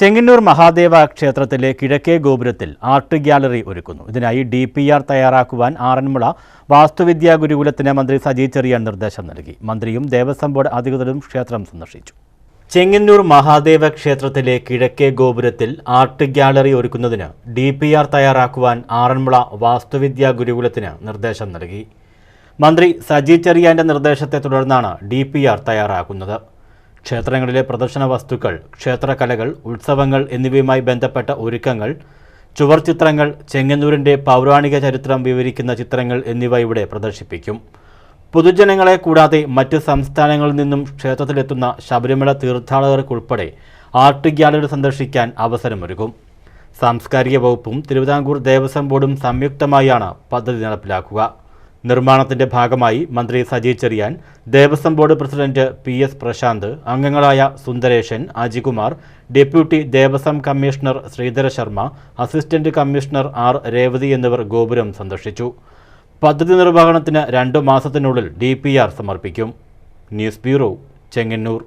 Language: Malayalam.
ചെങ്ങന്നൂർ മഹാദേവ ക്ഷേത്രത്തിലെ കിഴക്കേ ഗോപുരത്തിൽ ആർട്ട് ഗ്യാലറി ഒരുക്കുന്നു. ഇതിനായി ഡി പി ആർ തയ്യാറാക്കുവാൻ ആറന്മുള വാസ്തുവിദ്യാ ഗുരുകുലത്തിന് മന്ത്രി സജി ചെറിയാൻ നിർദ്ദേശം നൽകി. മന്ത്രിയും ദേവസ്വം ബോർഡ് അധികൃതരും ക്ഷേത്രം സന്ദർശിച്ചു. ചെങ്ങന്നൂർ മഹാദേവ ക്ഷേത്രത്തിലെ കിഴക്കേ ഗോപുരത്തിൽ ആർട്ട് ഗ്യാലറി ഒരുക്കുന്നതിന് ഡി പി ആർ തയ്യാറാക്കുവാൻ ആറന്മുള വാസ്തുവിദ്യാ ഗുരുകുലത്തിന് നിർദ്ദേശം നൽകി. മന്ത്രി സജി ചെറിയാന്റെ നിർദ്ദേശത്തെ തുടർന്നാണ് ഡി പി ആർ തയ്യാറാക്കുന്നത്. ക്ഷേത്രങ്ങളിലെ പ്രദർശന വസ്തുക്കൾ ക്ഷേത്രകലകൾ ഉത്സവങ്ങൾ എന്നിവയുമായി ബന്ധപ്പെട്ട ഒരുക്കങ്ങൾ ചുവർ ചിത്രങ്ങൾ ചെങ്ങന്നൂരിന്റെ പൗരാണിക ചരിത്രം വിവരിക്കുന്ന ചിത്രങ്ങൾ എന്നിവ ഇവിടെ പ്രദർശിപ്പിക്കും. പൊതുജനങ്ങളെ കൂടാതെ മറ്റ് സംസ്ഥാനങ്ങളിൽ നിന്നും ക്ഷേത്രത്തിലെത്തുന്ന ശബരിമല തീർത്ഥാടകർക്കുൾപ്പെടെ ആർട്ട് ഗ്യാലറി സന്ദർശിക്കാൻ അവസരമൊരുക്കും. സാംസ്കാരിക വകുപ്പും തിരുവിതാംകൂർ ദേവസ്വം ബോർഡും സംയുക്തമായാണ് പദ്ധതി നടപ്പിലാക്കുക. നിർമ്മാണത്തിന്റെ ഭാഗമായി മന്ത്രി Saji Cherian Devaswom board president P S Prashanth അംഗങ്ങളായ Sundaresan Ajikumar deputy Devaswom commissioner Sreedhara Sharma assistant commissioner R Revathi എന്നിവർ ഗോപുരം സന്ദർശിച്ചു. പദ്ധതി നിർവഹണത്തിന് രണ്ടു മാസത്തിനുള്ളിൽ ഡി സമർപ്പിക്കും. News bureau Chengannur.